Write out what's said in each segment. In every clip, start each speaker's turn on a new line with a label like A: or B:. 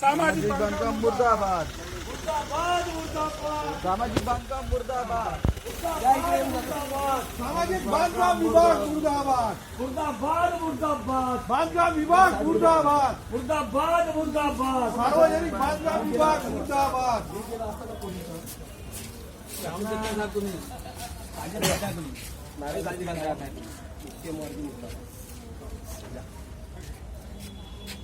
A: सामाजिक बांधकाम मुर्दाबाद सामाजिक बांधकाम मुर्दाबाद
B: सामाजिक बांधकाम विभाग मुर्दाबाद
C: मुर्दाबाद मुर्दाबाद
B: बांधकाम विभाग मुर्दाबाद
C: मुर्दाबाद मुर्दाबाद
B: सार्वजनिक बांधकाम विभाग मुर्दाबाद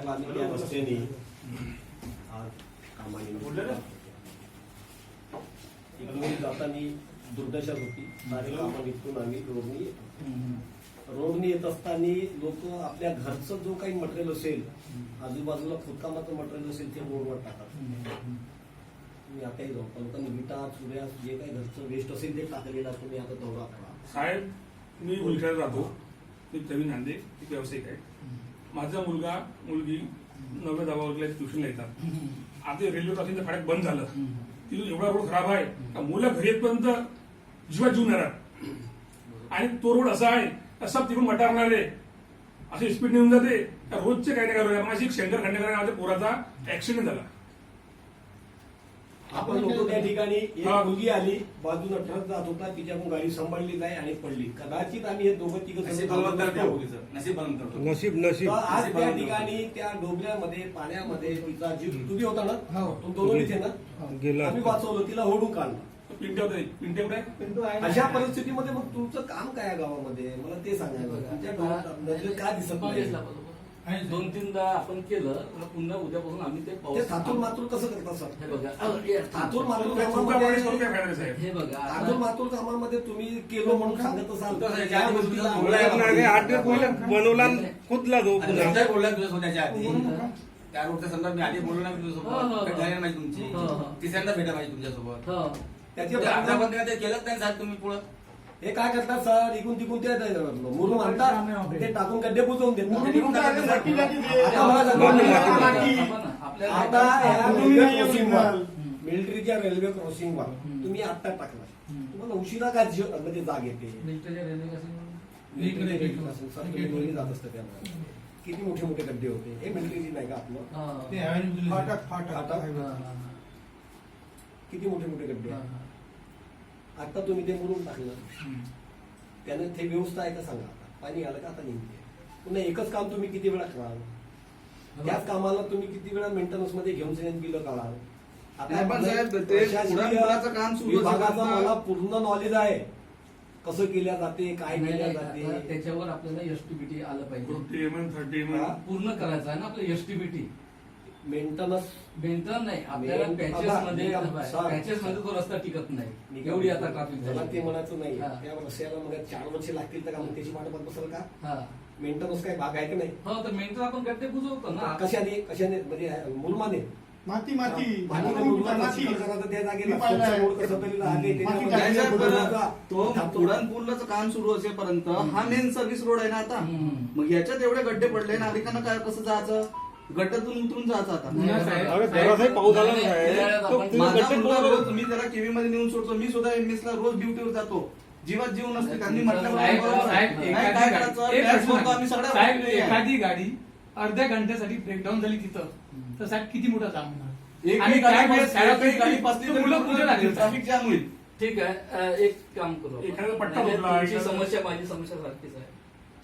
D: साहेब या कामाने जाताना दुर्दशा होती सारे कामं इथून आम्ही रोडनी रोडनी येत असताना लोक आपल्या घरचं जो काही मटेरियल असेल आजूबाजूला खोदकामाचं मटेरियल असेल ते रोडवर टाकतात मी आताही जाऊ पण लोकांनी विटा चुऱ्या जे काही घरचं वेस्ट असेल ते टाकलेलं तुम्ही आता दौरा करा
E: साहेब मी मुलख्याला राहतो. मी प्रवीण नांदे एक व्यावसायिक आहे. माझा मुलगा मुलगी नवव्या दहाव्या वर्गाला ट्युशनला येतात. आता रेल्वे क्रॉसिंगचं फाटक बंद झालं. तिथून एवढा रोड खराब आहे का मुलं घरी येतपर्यंत जीवात जीव येणार आणि तो रोड असा आहे का सब तिकडून मटारणारे असे स्पीड निघून जाते. रोजचे काही नाही माझी शंकर खंडेकर नावाच्या पोराचा ऍक्सिडेंट झाला.
D: आपण लोक त्या ठिकाणी एक
E: हा.
D: मुलगी आली बाजूनं ट्रक जात होता तिच्याकडून गाडी सांभाळली नाही आणि पडली. कदाचित आम्ही हे दोघं तिघं
F: नशीब
D: होतो.
F: नशीब.
A: नशीब
D: आज त्या ठिकाणी त्या डोबऱ्यामध्ये पाण्यामध्ये तिचा जीव तुम्ही होता ना? तुम दोघं इथे ना?
A: गेला.
D: आम्ही वाचवलं तिला ओढून काढलं.
E: होते?
D: अशा परिस्थितीमध्ये मग तुमचं काम काय आहे गावामध्ये? मला ते सांगायला तुमच्या नजर का दिसत नाही?
G: दोन तीनदा आपण केलं तर पुन्हा उद्यापासून आम्ही ते
D: ते
G: पाऊस
D: थातूर मातूर कसं करतात
G: हे
D: सर
G: बघा हे
D: थातूर मातूर कामामध्ये
G: हे बघा
D: थातूर
G: आता-
D: मातूर कामामध्ये तुम्ही केलं म्हणून सांगत असाल. गोष्टीला
F: बोलला
A: आठ दिवस बनवला आणि कुदला तो
F: आणि
A: पुन्हा
F: रस्त्यावर बोलला तुझ्यासोबत आधी त्या रोडच्या संदर्भात मी आधी बोललो ना मी
G: हो, हो,
F: तुझ्यासोबत
G: हो.
F: झाली नाही तुमची.
G: हो, हो.
F: तिसऱ्यांदा भेटा पाहिजे तुमच्यासोबत.
G: हो.
D: त्याचे
F: ते आतापर्यंत काय ते केलंच नाही साहेब तुम्ही पुढं?
D: हे काय करतात सर? इकून तिकून ते मुरून म्हणतात ते टाकून गड्डे बुजवून देतात. आता मिलिटरीच्या रेल्वे क्रॉसिंगवर तुम्ही? आत्ता टाकला तुम्हाला उशिरा काय म्हणजे जाग येते? जात असतं किती मोठे मोठे गड्डे होते? हे मिलिटरीची नाही का आपलं?
B: फाटक फाटक.
D: किती मोठे मोठे गड्डे? आता तुम्ही ते मुरून टाकलं. त्याने ते व्यवस्था आहे का सांगा आता. पाणी आलं का आता निघते पुन्हा एकच काम तुम्ही किती वेळा कराल? त्याच कामाला तुम्ही किती वेळा मेंटेनन्समध्ये घेऊन जाऊन बिल काढाल? मला पूर्ण नॉलेज आहे. कसं केल्या जाते काय केल्या जाते?
G: त्याच्यावर आपल्याला एसटीबीटी आलं पाहिजे. पूर्ण करायचं आहे ना आपलं एसटीबीटी
D: मेंटेनन्स
G: बेंटर नाही. आपल्याला
D: मेन-
G: पॅचेस
D: आता
G: मध्ये. पॅचेस मध्ये तो रस्ता टिकत नाही. एवढी आता ट्रॅफिक
D: मला ते
G: झाली
D: म्हणायचं नाही.
G: हा.
D: त्या रस्त्याला मग चार वर्ष लागतील तर का मग त्याची वाट बघत बसेल का?
G: हा.
D: मेंटेनन्स काय भाग आहे की नाही?
G: हो तर मेंटर आपण गड्डे बुजवतो ना.
D: कशाने? कशाने? म्हणजे मुलमाने.
B: माती माती.
D: माती मुलमाने त्या जागेला.
B: मी पाहिलं आहे.
D: कसं तरी
B: माती
F: साहेब, तो काम सुरू असेपर्यंत हा मेन सर्व्हिस रोड आहे ना आता.
G: हम्म.
F: मग याच्यात एवढे गड्डे पडले नागरिकांना काय कसं जायचं? गड्ड्यातून उतरून जायचं आता
G: नाही, साहेब.
A: अरे जरासाही पाऊस आला
G: नाही,
A: नाही,
G: नाही,
A: साहेब.
G: उन्हाळ्यात
A: तो
G: आपण-
A: तुम्ही
F: माझा
A: गड्डे
F: मुलगा
A: पूर्ण-
F: रोज मी त्याला केवी मध्ये नेऊन सोडतो मी सुद्धा एमएस ला रोज ड्युटीवर जातो जीवात जीव नसते त्यांनी म्हटलं
H: साहेब
F: बरोबर आहे.
H: साहेब
F: नाही,
H: एखादी
F: काय
H: गाडी-
F: करायचं
H: एक
F: टॅक्स
H: प्रश्न
F: भरतो आम्ही
H: आहे.
F: सगळ्या
H: साहेब
F: गोष्टी आहे.
H: एखादी गाडी अर्ध्या घंट्यासाठी ब्रेकडाऊन झाली तिथं तर साहेब किती मोठा जाम होणार आणि
F: गाडी
H: काय वेळेस मुलं कुठे लागली
F: ट्रॅफिक जाम होईल
G: ठीक आहे अं, एक काम करू आपण.
E: एखादा पट्टा
G: नाही,
E: उडला,
G: तुमची
E: एखादा-
G: समस्या माझी समस्या सारखीच आहे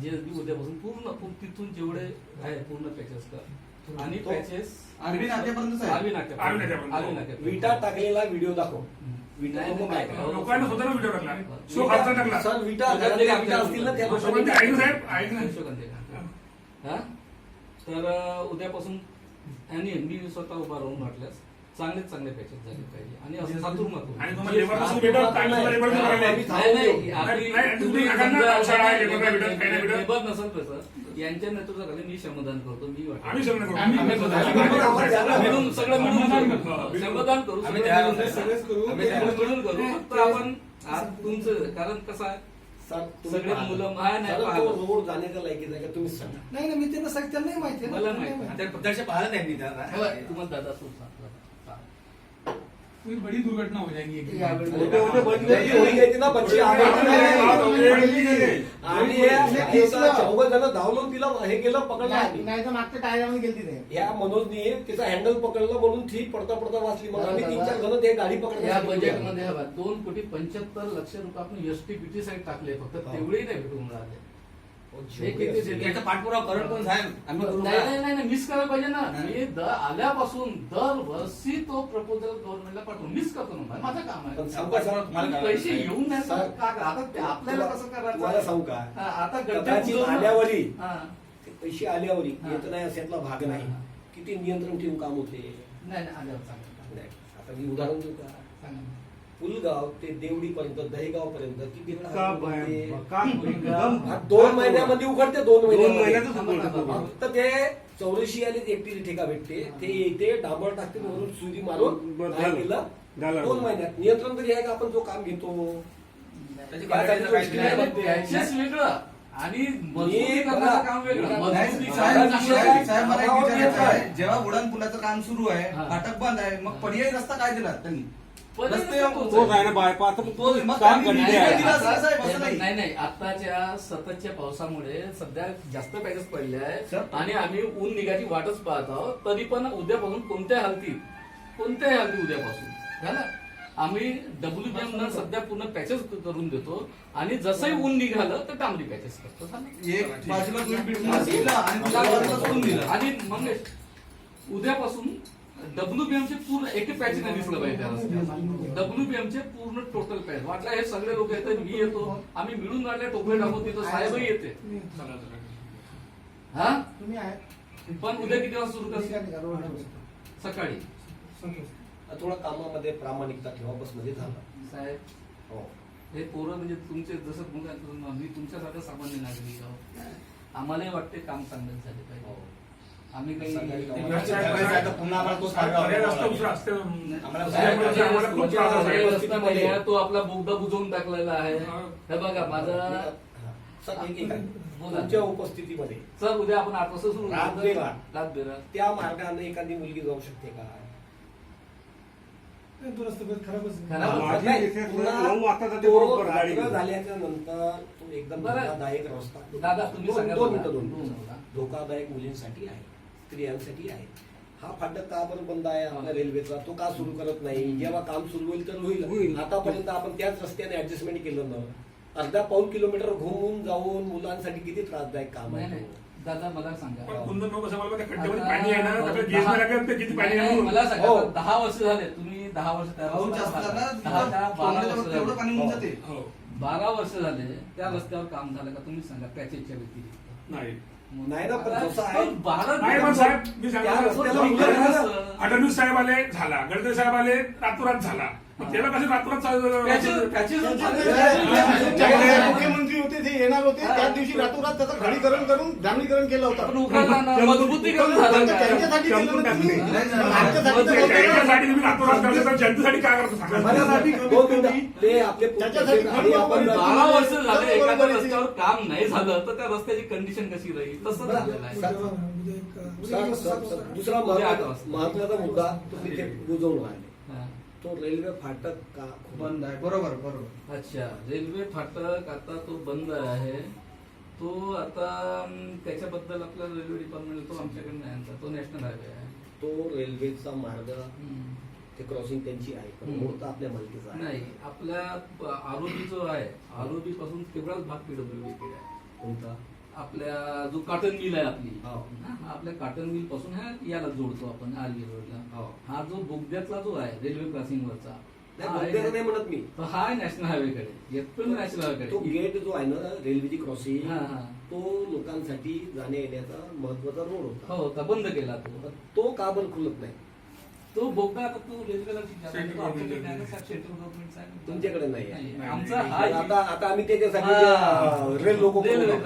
G: जीएसबी उद्यापासून पूर्ण पूर्ण तिथून जेवढे आहे पूर्ण पॅचेस कर आणि
D: तो-
G: पॅचेस आर्वी नाक्या
E: आर्वी नाक्यापर्यंत.
D: विटा टाकलेला व्हिडिओ दाखव. विटा
G: नाही,
D: नको काय
G: नाही,
E: लोकांना स्वतःला व्हिडिओ टाकला. शो खालचा टाकला.
D: सर विटा घरातल्या विटा असतील ना त्या
E: पण ते ऐक साहेब ना.
G: हा? तर अं, उद्यापासून आणि मी स्वतः उभा राहून वाटल्यास चांगले चांगले पॅचेस झाले पाहिजे. आणि असं सातूर
E: आणि तुम्हाला लेबर
G: नसेल तसं यांच्या नेतृत्वाखाली मी श्रमदान करतो मी मिळून सगळं मिळून
H: श्रमदान
G: करू. मिळून
F: करू.
G: फक्त आपण आज तुमचं कारण कसं आहे? सगळे. मुलं-.
D: रोड जाण्याच्या लायकीचा आहे का तुम्ही सांगा.
B: नाही मी त्यांना सांग त्यांना नाही माहिती
G: मला माहिती
F: त्या प्रत्यक्ष पाहिलं नाही मी
G: तुम्हाला दादा सांग.
H: कोई बड़ी दुर्घटना हो जाएगी एक दिन।
A: होते होते बदले
D: नाही, होऊन गेली ना बच्ची आम्ही
A: नाही,
D: आम्ही हे चौघ जण धावलो तिला हे केलं पकडलं
B: नाही तर मागच्या टायरामध्ये गेलती ते.
D: या मनोजनी तिचा हँडल पकडलं म्हणून ती पडता पडता वाचली. मग आम्ही तीन चार जण ते गाडी
G: या
D: पकडण्यासाठी गेलो.
G: बजेटमध्ये दोन कोटी पंच्याहत्तर लक्ष रुपये आपण एसटी बीटी साईड टाकले फक्त तेवढेही नाही भेटून राहिले. हे?
F: याचा पाठपुरावा करण कोण साहेब
G: नाही
F: का?
G: नाही नाही मिस करायला पाहिजे ना. मी द- आल्यापासून दरवर्षी तो प्रपोजल गव्हर्नमेंटला पाठवून मिस करतो ना माझं काम
D: पण
G: आहे पैसे? येऊन नाही
D: सर,
G: तर का आता ते आपल्याला कसं करायचं
D: सांगू का
G: हा, आता
D: आल्यावरी
G: हा.
D: पैसे आल्यावरी. येत नाही अशातला भाग नाही. किती नियंत्रण ठेवून काम होते
G: नाही नाही आल्यावर.
D: आता मी उदाहरण देऊ का
G: सांगा
D: पुलगाव ते देवडी पर्यंत दहेगाव पर्यंत किती वेळ
A: का
D: हात
A: भया-
D: उघडते?
A: का एकदम
D: हा, दोन महिन्यामध्ये उघडते दोन
A: दोन महिन्यातच उघडतो.
D: फक्त ते चौरशी आली एकटी ठेका भेटते. ते येते डांबर टाकते म्हणून सुरी मारून
A: बरं,
D: काय
A: झालं.
D: केलं
A: झालं.
D: दोन महिन्यात. नियंत्रण तरी आहे का? आपण जो काम घेतो.
F: त्याची
D: नाही
G: वेगळं. आणि मजबुती
D: मी
G: करण्याचं
D: बघा,
G: काम वेगळं.
D: नाही,
G: मजबुती
F: साहेब,
G: करण्याचं काम
F: साहेब,
G: वेगळं.
F: साहेब, मला एक
D: भावावर
F: विचारायचं
D: येत
F: आहे.
D: आहे.
F: जेव्हा उडान पुलाचं काम सुरू आहे
G: हा.
F: फाटक बंद आहे मग पर्यायी रस्ता काय दिला त्यांनी?
A: ना बायपास
F: तो मग
A: काम घडले
F: नाही नाही.
G: आताच्या सततच्या पावसामुळे सध्या जास्त पॅकेज पडले आहे आणि आम्ही ऊन निघायची वाटच पाहत आहोत. तरी पण उद्यापासून कोणत्या हालतीत कोणत्याही हालती उद्यापासून. झालं आम्ही डब्ल्यू सध्या पूर्ण पॅचेस करून देतो आणि जसंही ऊन निघालं तर डांबरी पॅचेस करतो.
F: आणि
G: मंगेश उद्यापासून डब्ल्यू चे पूर्ण एक पॅच नाही दिसलं पाहिजे त्या रस्त्यावर. डब्ल्यू चे पूर्ण टोटल पॅच. वाटलं हे सगळे लोक येतात मी येतो. आम्ही मिळून वाटले टोपले टाकू तिथं साहेबही येते. हा? पण उद्या किती वाजता सुरू करते सकाळी.
D: थोडं कामामध्ये प्रामाणिकता ठेवा बसमध्ये झालं.
G: साहेब
D: हो.
G: हे पोरं म्हणजे तुमचे जसं मी तुमच्यासारखं सामान्य नागरिक आहोत आम्हालाही वाटते काम चांगलं झाले
D: हो.
G: पाहिजे आम्ही काही
F: पुन्हा आम्हाला तोच.
G: रस्त्यामध्ये तो आपला बोगदा बुजवून टाकलेला आहे
E: हा.
G: हे बघा माझा.
D: तुमच्या उपस्थितीमध्ये
G: सर उद्या आपण आठ वाजता सुरू.
D: त्या मार्गाने एखादी मुलगी जाऊ शकते का.
A: झाल्याच्यानंतर
D: तो एकदम
G: बरं.
D: धोकादायक रस्ता. धोकादायक मुलींसाठी आहे स्त्रियांसाठी आहे. हा फाटक का बरं बंद आहे आपल्या
G: हा.
D: रेल्वेचा तो का सुरू करत नाही? जेव्हा काम सुरू होईल तर होईल.
A: होईल.
D: आतापर्यंत आपण त्याच रस्त्याने ऍडजस्टमेंट केलं ना अर्धा पाऊन किलोमीटर घुमून जाऊन मुलांसाठी किती त्रासदायक काम आहे
G: नाही दादा मला सांगा.
E: मला
D: हो.
G: दहा वर्ष झाले तुम्ही दहा वर्ष बारा झाले.
E: हो.
G: बारा वर्ष झाले त्या रस्त्यावर काम झालं का? तुम्ही सांगा पॅचेसच्या व्यतिरिक्त.
E: नाही.
D: नाही ना, पण
G: आता-
D: जसं आहे-
G: पण बारा
E: नाही पण साहेब मी
D: त्या
E: सांगितलं
D: रस्त्याला
E: तुम्ही
D: उभं राहा
E: करा.
D: ना.
E: फडणवीस साहेब आले झाला. गडकरी साहेब आले रातोरात झाला. मग तेव्हा कसं रातोरात चालू-
G: पॅचेस
B: ज्यावेळेस मुख्यमंत्री होते ते येणार होते. त्याच दिवशी रातोरात त्याचं खडीकरण करून डांबरीकरण केलं होतं.
G: मजबूतीकरण झालं का?
B: त्यांच्यासाठी केलं ना तुम्ही आमच्यासाठी तर होतं ना.
E: त्याच्यासाठी तुम्ही रातोरात करता तर जनतेसाठी काय करतो? सांगा
B: माझ्यासाठी
D: दोन मिनिटं. ते आपले
B: त्याच्यासाठी
D: आणि आपण
G: बारा वर्ष झाले एखाद्या. रस्त्यावर काम नाही झालं तर त्या रस्त्याची कंडिशन कशी राहील? तसं झालेलं आहे.
D: सर, सर, सर, दुसरा महत्त्वाचा मुद्दा तुम्ही ते बुजवून राहिले. तो रेल्वे फाटक का?
F: बंद आहे. बरोबर बरोबर.
G: अच्छा रेल्वे फाटक आता तो बंद आहे. तो आता त्याच्याबद्दल आपला रेल्वे डिपार्टमेंट तो आमच्याकडे नाही आणता. तो नॅशनल हायवे आहे.
D: तो रेल्वेचा मार्ग. ते क्रॉसिंग त्यांची आहे पण तर आपल्या मालकीचा आहे.
G: नाही आपल्या आरोबी जो आहे आरोबी पासून तेवढाच भाग पीडब्ल्यू आहे.
D: कोणता?
G: आपल्या जो कॉटन मिल आहे आपली
D: हो.
G: आपल्या कॉटन मिलपासून ह्या याला जोडतो आपण आर्मी रोडला
D: हो.
G: हा जो बोगद्यातला जो आहे रेल्वे क्रॉसिंग वरचा
D: नाही, म्हणत मी
G: तो हा आहे नॅशनल हायवेकडे येथून नॅशनल
D: तो
G: हायवेकडे
D: गेट जो आहे ना रेल्वेची क्रॉसिंग
G: हा, हा.
D: तो लोकांसाठी जाण्या येण्याचा महत्त्वाचा रोड होता
G: हो होता बंद केला तो
D: तो का बंद खुलत नाही
G: तो बोगदा आता तो.
D: तुमच्याकडे नाही.
G: आमचा हा
D: आता आम्ही त्याच्यासाठी. रेल लोक
G: रेल्वे